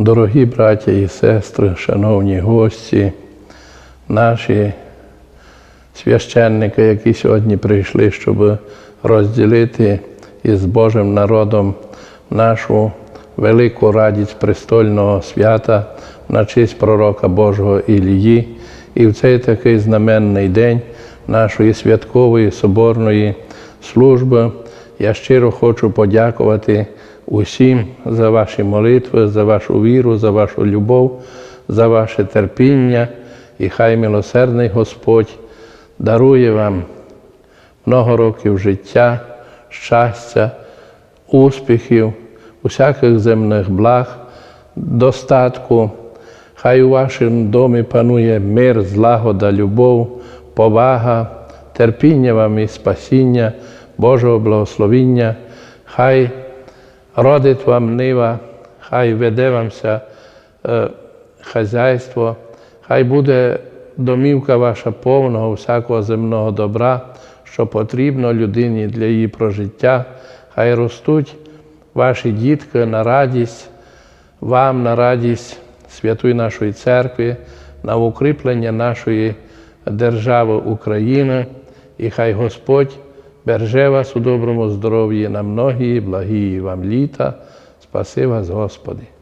Дорогі браття і сестри, шановні гості, наші священники, які сьогодні прийшли, щоб розділити із Божим народом нашу велику радість престольного свята на честь пророка Божого Ілії. І в цей такий знаменний день нашої святкової соборної служби я щиро хочу подякувати усім за ваші молитви, за вашу віру, за вашу любов, за ваше терпіння. І хай милосердний Господь дарує вам много років життя, щастя, успіхів, усяких земних благ, достатку. Хай у вашому домі панує мир, злагода, любов, повага, терпіння вам і спасіння, Божого благословіння. Хай родить вам нива, хай веде вамся е, хазяйство, хай буде домівка ваша повного всякого земного добра, що потрібно людині для її прожиття. Хай ростуть ваші дітки на радість вам, на радість святої нашої церкви, на укріплення нашої держави України. І хай Господь береже вас у доброму здоров'ї на многії, благії вам літа. Спаси вас, Господи.